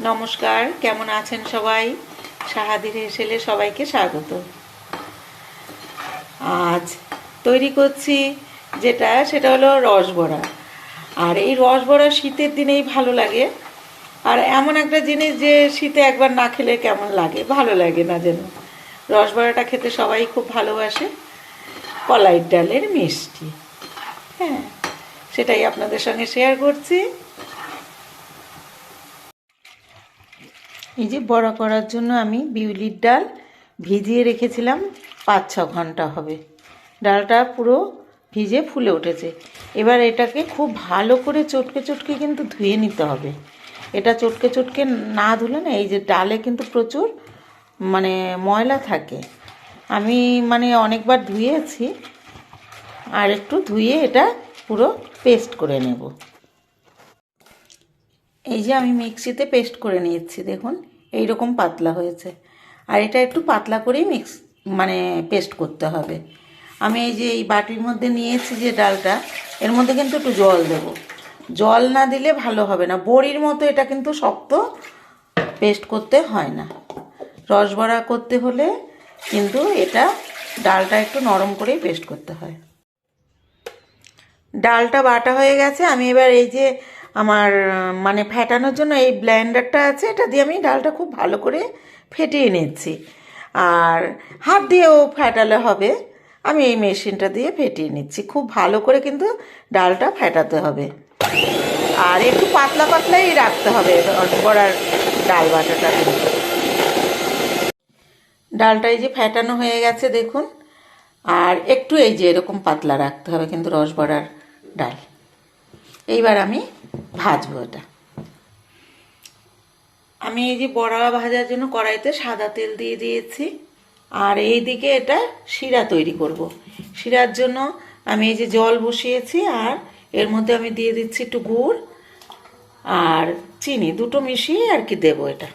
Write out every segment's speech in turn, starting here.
নমস্কার, কেমন আছেন সবাই? সাহাদির হেসেলে সবাইকে স্বাগত। আজ তৈরি করছি যেটা, সেটা হলো রসবড়া। আর এই রসবড়া শীতের দিনেই ভালো লাগে। আর এমন একটা জিনিস যে শীতে একবার না খেলে কেমন লাগে? ভালো লাগে না যেন। রসবড়াটা খেতে সবাই খুব ভালোবাসে। কলাইয়ের ডালের মিষ্টি। হ্যাঁ সেটাই আপনাদের সঙ্গে শেয়ার করছি। এই যে বড়া করার জন্য আমি বিউলির ডাল ভিজিয়ে রেখেছিলাম পাঁচ ছ ঘণ্টা হবে। ডালটা পুরো ভিজে ফুলে উঠেছে। এবার এটাকে খুব ভালো করে চটকে চটকে কিন্তু ধুয়ে নিতে হবে। এটা চটকে চটকে না ধুলে না, এই যে ডালে কিন্তু প্রচুর মানে ময়লা থাকে। আমি মানে অনেকবার ধুয়েছি, আর একটু ধুয়ে এটা পুরো পেস্ট করে নেব। এই যে আমি মিক্সিতে পেস্ট করে নিয়েছি, দেখুন এই রকম পাতলা হয়েছে। আর এটা একটু পাতলা করেই মিক্স মানে পেস্ট করতে হবে। আমি এই যে এই বাটির মধ্যে নিয়েছি যে ডালটা, এর মধ্যে কিন্তু একটু জল দেব। জল না দিলে ভালো হবে না। বড়ির মতো এটা কিন্তু শক্ত পেস্ট করতে হয় না। রসবড়া করতে হলে কিন্তু এটা ডালটা একটু নরম করেই পেস্ট করতে হয়। ডালটা বাটা হয়ে গেছে। আমি এবার এই যে আমার মানে ফেটানোর জন্য এই ব্লেন্ডারটা আছে, এটা দিয়ে আমি ডালটা খুব ভালো করে ফেটিয়ে নিচ্ছি। আর হাত দিয়েও ফেটালে হবে। আমি এই মেশিনটা দিয়ে ফেটিয়ে নিচ্ছি। খুব ভালো করে কিন্তু ডালটা ফেটাতে হবে। আর একটু পাতলা পাতলাই রাখতে হবে রসবড়ার ডাল বাটাটা। ডালটা এই যে ফ্যাটানো হয়ে গেছে, দেখুন। আর একটু এই যে এরকম পাতলা রাখতে হবে কিন্তু রস বড়ার ডাল। এইবার আমি ভাজবো এটা আমি এই যে বড়া ভাজার জন্য কড়াইতে সাদা তেল দিয়ে দিয়েছি। আর এই দিকে এটা শিরা তৈরি করব। শিরার জন্য আমি এই যে জল বসিয়েছি আর এর মধ্যে আমি দিয়ে দিচ্ছি একটু গুড় আর চিনি, দুটো মিশিয়ে আর কি দেবো এটা।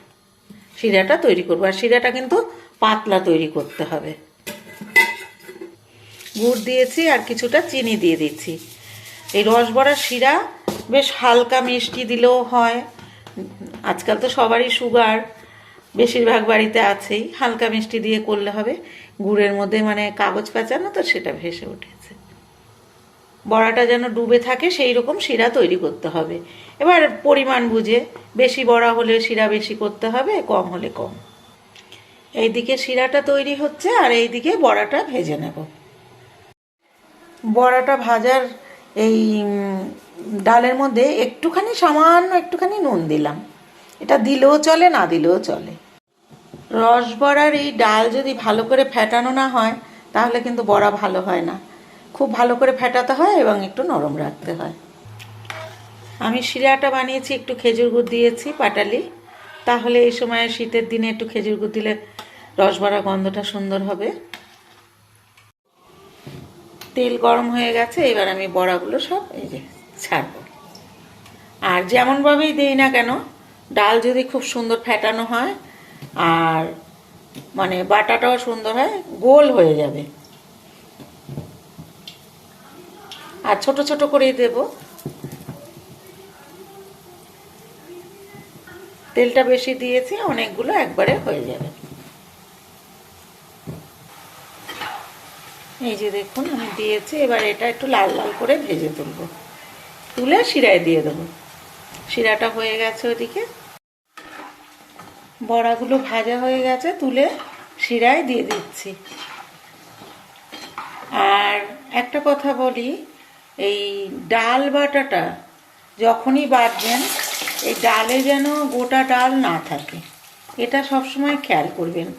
শিরাটা তৈরি করব। আর শিরাটা কিন্তু পাতলা তৈরি করতে হবে। গুড় দিয়েছি আর কিছুটা চিনি দিয়ে দিচ্ছি। এই রসবড়ার শিরা বেশ হালকা মিষ্টি দিলেও হয়। আজকাল তো সবারই সুগার, বেশিরভাগ বাড়িতে আছেই। হালকা মিষ্টি দিয়ে করলে হবে। গুড়ের মধ্যে মানে কাগজ পেঁচানো তো সেটা ভেসে উঠেছে। বড়াটা যেন ডুবে থাকে, সেই রকম শিরা তৈরি করতে হবে। এবার পরিমাণ বুঝে, বেশি বড়া হলে শিরা বেশি করতে হবে, কম হলে কম। এইদিকে শিরাটা তৈরি হচ্ছে আর এইদিকে বড়াটা ভেজে নেব। বড়াটা ভাজার এই ডালের মধ্যে একটুখানি, সামান্য একটুখানি নুন দিলাম। এটা দিলেও চলে, না দিলেও চলে। রসবড়ার এই ডাল যদি ভালো করে ফেটানো না হয়, তাহলে কিন্তু বড়া ভালো হয় না। খুব ভালো করে ফেটাতে হয় এবং একটু নরম রাখতে হয়। আমি শিরাটা বানিয়েছি, একটু খেজুর গুড় দিয়েছি, পাটালি। তাহলে এই সময় শীতের দিনে একটু খেজুর গুড় দিলে রসবড়া গন্ধটা সুন্দর হবে। তেল গরম হয়ে গেছে, এবার আমি বড়াগুলো সব এই যে ছাড়বো। আর যেমনভাবেই দিই না কেন, ডাল যদি খুব সুন্দর ফেটানো হয়, আর মানে বাটাটাও সুন্দর হয়, গোল হয়ে যাবে। আর ছোট ছোট করেই দেব। তেলটা বেশি দিয়েছি, অনেকগুলো একবারে হয়ে যাবে। এই যে দেখুন, আমি দিয়েছি, এবার এটা একটু লাল লাল করে ভেজে তুলবো। তুলে শিরায় দিয়ে দেবো। শিরাটা হয়ে গেছে ওদিকে। বড়াগুলো ভাজা হয়ে গেছে, তুলে শিরায় দিয়ে দিচ্ছি। আর একটা কথা বলি, এই ডাল বাটাটা যখনই বাটবেন, এই ডালে যেন গোটা ডাল না থাকে। এটা সবসময় খেয়াল করবেন।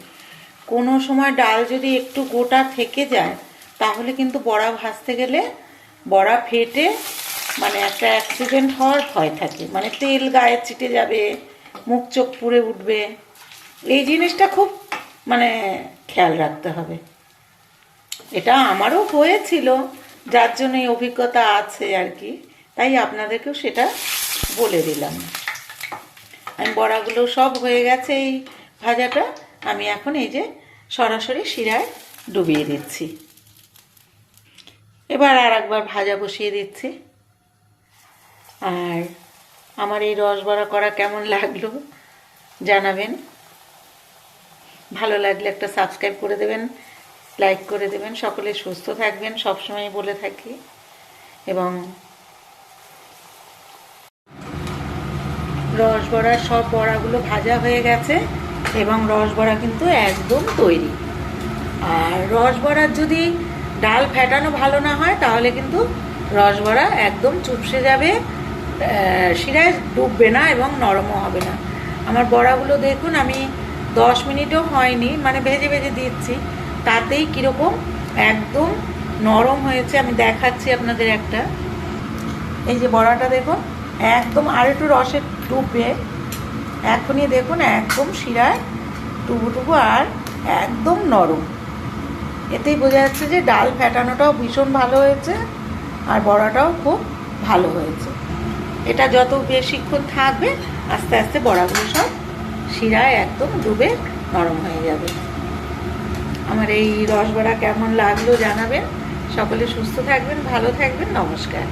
কোনো সময় ডাল যদি একটু গোটা থেকে যায় তাহলে কিন্তু বড়া ভাজতে গেলে বড়া ফেটে মানে একটা অ্যাক্সিডেন্ট হওয়ার ভয় থাকে। মানে তেল গায়ে ছিটে যাবে, মুখ চোখ পুড়ে উঠবে। এই জিনিসটা খুব মানে খেয়াল রাখতে হবে। এটা আমারও হয়েছিল, যার জন্য এই অভিজ্ঞতা আছে আর কি। তাই আপনাদেরকেও সেটা বলে দিলাম। আমি বড়াগুলো সব হয়ে গেছে এই ভাজাটা। আমি এখন এই যে সরাসরি শিরায় ডুবিয়ে দিচ্ছি। এবার আর একবার ভাজা বসিয়ে দিচ্ছি। আর আমার এই রসবড়া করা কেমন লাগল জানাবেন। ভালো লাগলে একটা সাবস্ক্রাইব করে দেবেন লাইক করে দেবেন, সকলে সুস্থ থাকবেন সবসময় বলে থাকি। এবং রস রসবড়ার সব বড়াগুলো ভাজা হয়ে গেছে এবং রসবড়া কিন্তু একদম তৈরি। আর রস রসবড়ার যদি ডাল ফেটানো ভালো না হয়, তাহলে কিন্তু রসবড়া একদম চুপসে যাবে শিরায় ডুববে না এবং নরমও হবে না। আমার বড়াগুলো দেখুন, আমি দশ মিনিটও হয়নি মানে ভেজে ভেজে দিচ্ছি। তাতেই কীরকম একদম নরম হয়েছে, আমি দেখাচ্ছি আপনাদের একটা। এই যে বড়াটা দেখুন, একদম আর একটু রসে ডুববে। এখনই দেখুন, একদম শিরায় টুবু টুবু আর একদম নরম। এতেই বোঝা যাচ্ছে যে ডাল ফেটানোটাও ভীষণ ভালো হয়েছে আর বড়াটাও খুব ভালো হয়েছে। এটা যত বেশিক্ষণ থাকবে, আস্তে আস্তে বড়াগুলো সব শিরায় একদম ডুবে নরম হয়ে যাবে। আমার এই রসবড়া কেমন লাগল জানাবেন। সকলে সুস্থ থাকবেন, ভালো থাকবেন, নমস্কার।